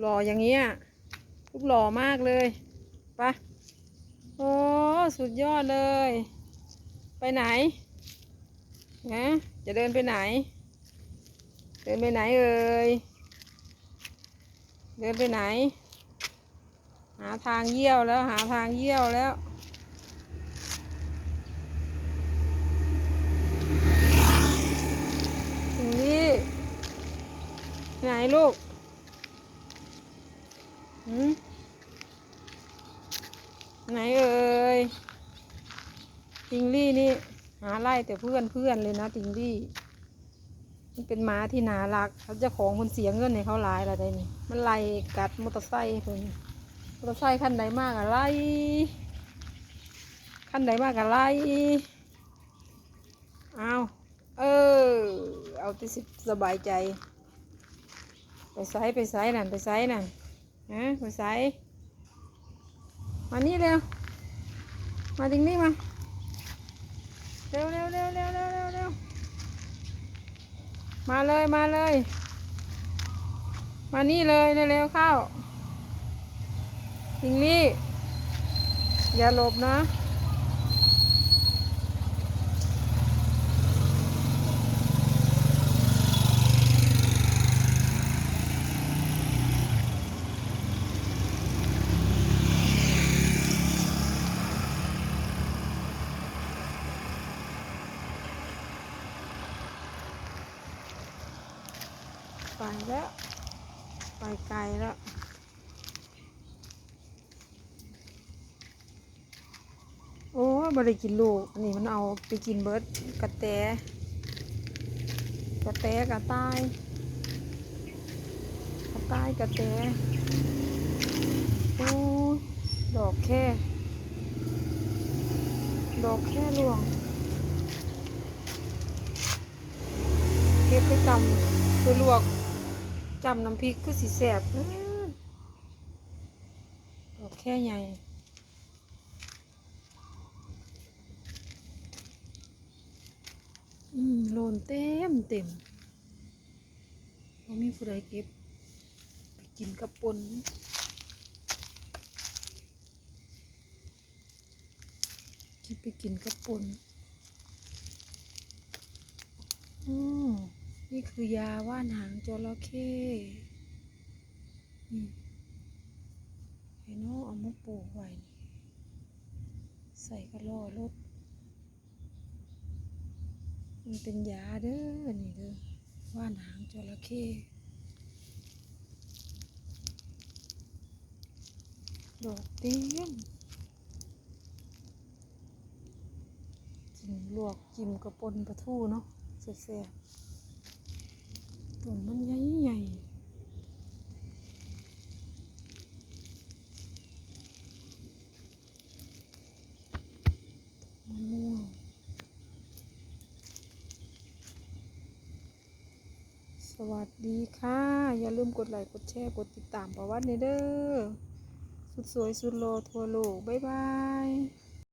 หล่ออย่างเงี้ยลูกหล่อมากเลยไปะโอ้สุดยอดเลย ไปไหนนะจะเดินไปไหน เดินไปไหนเอ่ยเดินไปไหน หาทางเยี่ยวแล้วหาทางเยี่ยวแล้วถึงนี่ไหนลูก ไหนเอ่ยติงลี่นี่ หาไล่แต่เพื่อนเพื่อนเลยนะติงลี่มันเป็นม้าที่น่ารักเขาจ้าของคนเสียเงินในเขาหลายอะไรได้นี่ มันไล่กัดมอเตอร์ไซค์เพิ่นมอเตอร์ไซค์คันใดมากอะไล่คันใดมากอะไล่เอาเออ เอาที่สิสบายใจ ไปไซไปไซนั่นไปไซนั่น ฮะไปไซมานี่เร็ว มาดิงนี่มา เร็วเร็วเร็วเร็วเร็วเร็วเร็วมาเลยมาเลย มานี่เลยเร็วๆเข้าดิงนี่อย่าหลบนะ ไปแล้ว ไปไกลแล้วโอ้บ่ได้กินลูกอันนี้มันเอาไปกินเบิร์ดกระแตกระแตกระต่ายกระต่ายกระแตโอ้ดอกแค่ ดอกแค่หลวงเก็บไปจำไปลวก จำน้ำพริกคือสีแสบนะดอกแค่ใหญ่อืมโลนเต็มเต็มบ่มีผู้ใดเก็บไปกินกับปนเก็บไปกินกับปนอืม นี่คือยาว่านหางจระเข้นี่เห็นว่าเอามาปลูกไว้ใส่กระโหลกรถมันเป็นยาเด้อ นี่เด้อ ว่านหางจระเข้ดอกเตี้ยมกินลวกจิ้มกระปนปลาทูเนาะแซ่บ ต้นมันใหญ่ใหญ่มะม่วงสวัสดีค่ะ อย่าลืมกดไลค์กดแชร์กดติดตามประวัติในเด้อสุดสวยสุดโล ทั่วโลก บ๊ายบาย